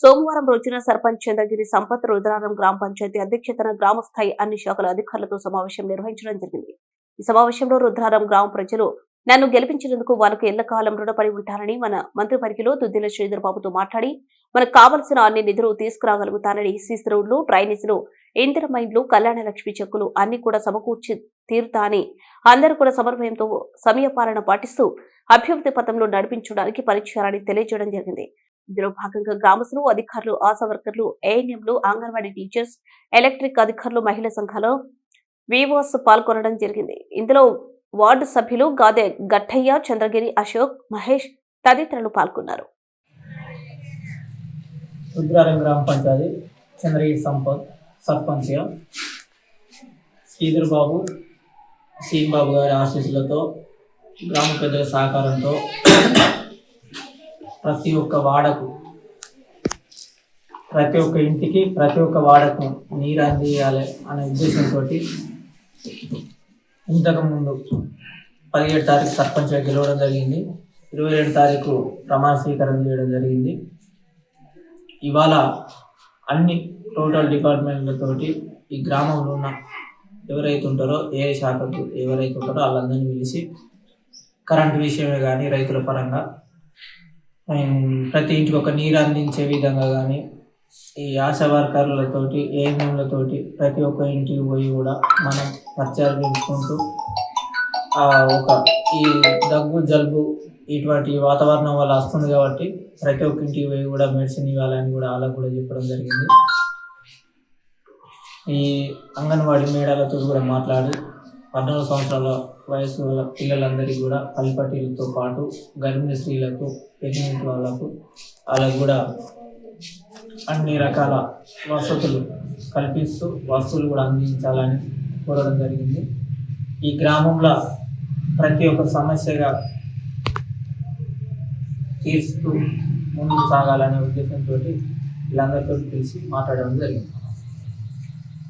సోమవారం రోజున సర్పంచ్ చంద్రగిరి సంపత్ రుద్రారం గ్రామ పంచాయతీ అధ్యక్షతన గ్రామ స్థాయి అన్ని శాఖల అధికారులతో సమావేశం నిర్వహించడం జరిగింది. ఈ సమావేశంలో రుద్రారం గ్రామ ప్రజలు నన్ను గెలిపించినందుకు వాళ్ళకు ఎల్లకాలం రుణపడి ఉంటారని మన మంత్రివర్గిలో దుద్దిల శ్రీధరబాబుతో మాట్లాడి మనకు కావలసిన అన్ని నిధులు తీసుకురాగలుగుతానని సీస్ రోడ్లు డ్రైనేజీలు ఇందిర మైండ్లు కళ్యాణ లక్ష్మి చెక్కులు అన్ని కూడా సమకూర్చి తీరుతా అని అందరూ కూడా సమన్వయంతో సమయపాలన పాటిస్తూ అభివృద్ధి పథంలో నడిపించడానికి పనిచేయాలని తెలియజేయడం జరిగింది. ఇందులో భాగంగా గ్రామస్తులు అధికారులు ఆశా వర్కర్లు ఏఎన్ఎంలు అంగన్వాడీ టీచర్స్ ఎలక్ట్రిక్ అధికారులు మహిళా సంఘాలు వివోస్ పాల్గొనడం జరిగింది. ఇందులో వార్డు సభ్యులు గాదే గట్టయ్య చంద్రగిరి అశోక్ మహేష్ తదితరులు పాల్గొన్నారు. రుద్రారం గ్రామ పంచాయతీ చంద్రగిరి సంపత్ సర్పంచ్ శ్రీధర్ బాబు సీన్ బాబు గారి ఆశీస్సులతో గ్రామ పెద్దల సహకారంతో ప్రతి ఒక్క వాడకు ప్రతి ఒక్క ఇంటికి ప్రతి ఒక్క వాడకు నీరు అందియాలి అనే ఉద్దేశంతో ఇంతకుముందు పదిహేడు తారీఖు సర్పంచ్గా గెలవడం జరిగింది. ఇరవై ఏడు తారీఖు ప్రమాణ స్వీకారం చేయడం జరిగింది. ఇవాళ అన్ని టోటల్ డిపార్ట్మెంట్లతోటి ఈ గ్రామంలో ఉన్న ఎవరైతే ఉంటారో ఏ శాఖకు ఎవరైతే ఉంటారో వాళ్ళందరినీ పిలిచి కరెంట్ విషయమే కానీ రైతుల పరంగా ప్రతి ఇంటికి ఒక నీరు అందించే విధంగా కానీ ఈ ఆశా వర్కర్లతోటి ఏఎంఎంలతోటి ప్రతి ఒక్క ఇంటికి పోయి కూడా మనం పరిచయాలు పెంచుకుంటూ ఆ ఒక ఈ దగ్గు జలుబు ఇటువంటి వాతావరణం వల్ల వస్తుంది కాబట్టి ప్రతి ఒక్క ఇంటికి పోయి కూడా మెడిసిన్ ఇవ్వాలని కూడా వాళ్ళకు కూడా చెప్పడం జరిగింది. ఈ అంగన్వాడీ మేడాలతో కూడా మాట్లాడి పద్నాలుగు సంవత్సరాల వయసు గల పిల్లలందరికీ కూడా అల్పటీలతో పాటు గర్భిణీ స్త్రీలకు ప్రెగ్నెంట్ వాళ్ళకు వాళ్ళకు కూడా అన్ని రకాల వసతులు కల్పిస్తూ వస్తువులు కూడా అందించాలని కోరడం జరిగింది. ఈ గ్రామంలో ప్రతి ఒక్క సమస్యగా తీరుస్తూ ముందుకు సాగాలనే ఉద్దేశంతో వీళ్ళందరితో కలిసి మాట్లాడడం జరిగింది.